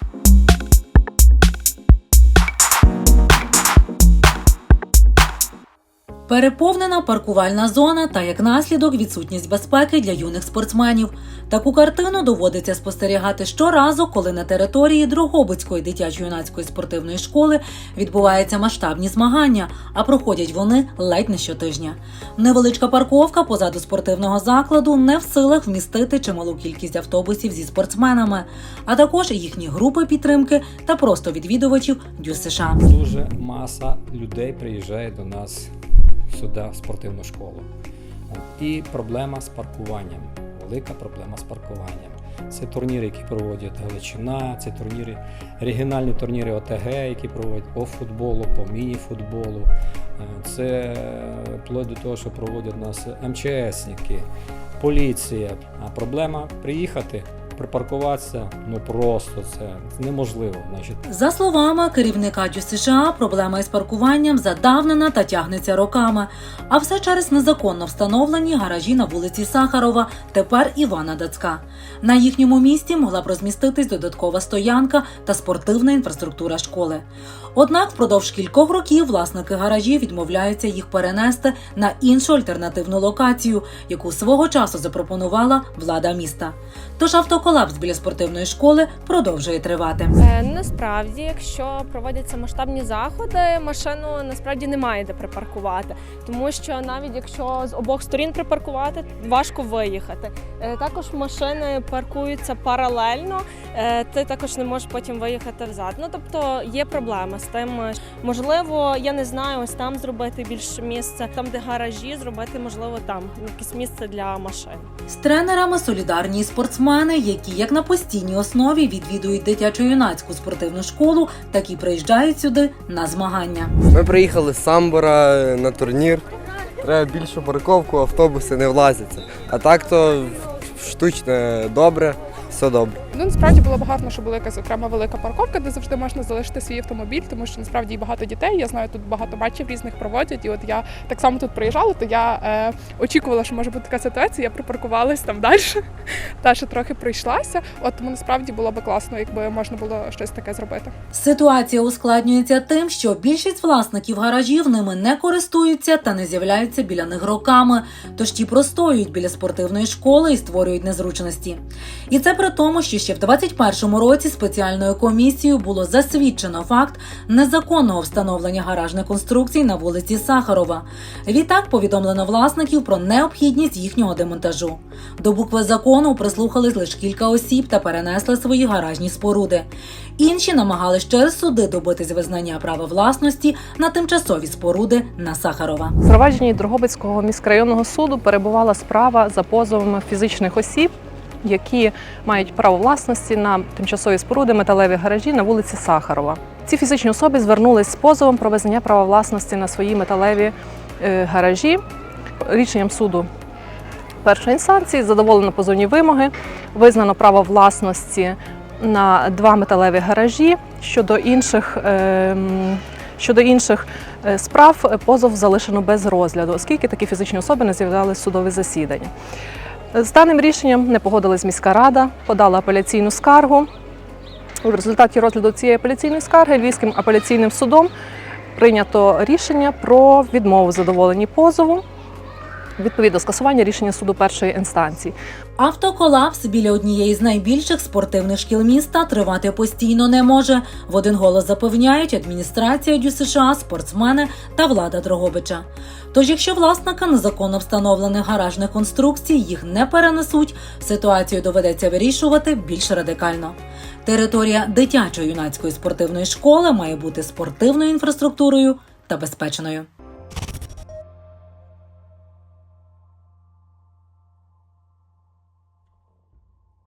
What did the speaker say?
Thank you Переповнена паркувальна зона та як наслідок відсутність безпеки для юних спортсменів. Таку картину доводиться спостерігати щоразу, коли на території Дрогобицької дитячо-юнацької спортивної школи відбуваються масштабні змагання, а проходять вони ледь не щотижня. Невеличка парковка позаду спортивного закладу не в силах вмістити чималу кількість автобусів зі спортсменами, а також їхні групи підтримки та просто відвідувачів Дю США. Дуже маса людей приїжджає до нас сюди, в спортивну школу. І проблема з паркуванням. Велика проблема з паркуванням. Це турніри, які проводять Галичина, це турніри, регіональні турніри ОТГ, які проводять по футболу, по міні-футболу. Е, Це вплоть до того, що проводять нас МЧСники, поліція. А проблема приїхати, припаркуватися, ну просто це неможливо. Значить, За словами керівника США, проблема із паркуванням задавнена та тягнеться роками. А все через незаконно встановлені гаражі на вулиці Сахарова, тепер Івана Дацька. На їхньому місці могла б розміститись додаткова стоянка та спортивна інфраструктура школи. Однак впродовж кількох років власники гаражів відмовляються їх перенести на іншу альтернативну локацію, яку свого часу запропонувала влада міста. Тож автоколапс біля спортивної школи продовжує тривати. Е, Насправді, якщо проводяться масштабні заходи, машину насправді немає де припаркувати, тому що навіть якщо з обох сторін припаркувати, важко виїхати. Е, Також машини паркуються паралельно, е, ти також не можеш потім виїхати взад. Ну тобто є проблема з тим. Можливо, я не знаю, ось там зробити більше місця, там де гаражі, зробити можливо там якесь місце для машин. З тренерами солідарні спортсмени, які як на постійній основі відвідують дитячо-юнацьку спортивну школу, так і приїжджають сюди на змагання. Ми приїхали з Самбора на турнір. Треба більшу парковку, автобуси не влазяться. А так то штучне добре, все добре. Ну насправді було б гарно, щоб була якась окрема велика парковка, де завжди можна залишити свій автомобіль, тому що насправді і багато дітей. Я знаю, тут багато матчів різних проводять. І от я так само тут приїжджала, то я е, очікувала, що може бути така ситуація. Я припаркувалась там далі, та що трохи пройшлася. От тому насправді було б класно, якби можна було щось таке зробити. Ситуація ускладнюється тим, що більшість власників гаражів ними не користуються та не з'являються біля них роками, тож ті простоюють біля спортивної школи і створюють незручності. І це при тому, що ще в 21-му році спеціальною комісією було засвідчено факт незаконного встановлення гаражних конструкцій на вулиці Сахарова. Відтак повідомлено власників про необхідність їхнього демонтажу. До букви закону прислухались лише кілька осіб та перенесли свої гаражні споруди. Інші намагались через суди добитись визнання права власності на тимчасові споруди на Сахарова. Провадженні Дрогобицького міськрайонного суду перебувала справа за позовами фізичних осіб, які мають право власності на тимчасові споруди металеві гаражі на вулиці Сахарова. Ці фізичні особи звернулись з позовом про визнання права власності на свої металеві е, гаражі. Рішенням суду першої інстанції задоволено позовні вимоги, визнано право власності на два металеві гаражі. Щодо інших, е, щодо інших е, справ позов залишено без розгляду, оскільки такі фізичні особи не з'являлися в судові засідання. З даним рішенням не погодилась міська рада, подала апеляційну скаргу. В результаті розгляду цієї апеляційної скарги Львівським апеляційним судом прийнято рішення про відмову задоволенні позову відповідно скасування рішення суду першої інстанції. Автоколапс біля однієї з найбільших спортивних шкіл міста тривати постійно не може. В один голос запевняють адміністрація Дю США, спортсмени та влада Дрогобича. Тож, якщо власника незаконно встановлених гаражних конструкцій їх не перенесуть, ситуацію доведеться вирішувати більш радикально. Територія дитячо-юнацької спортивної школи має бути спортивною інфраструктурою та безпечною.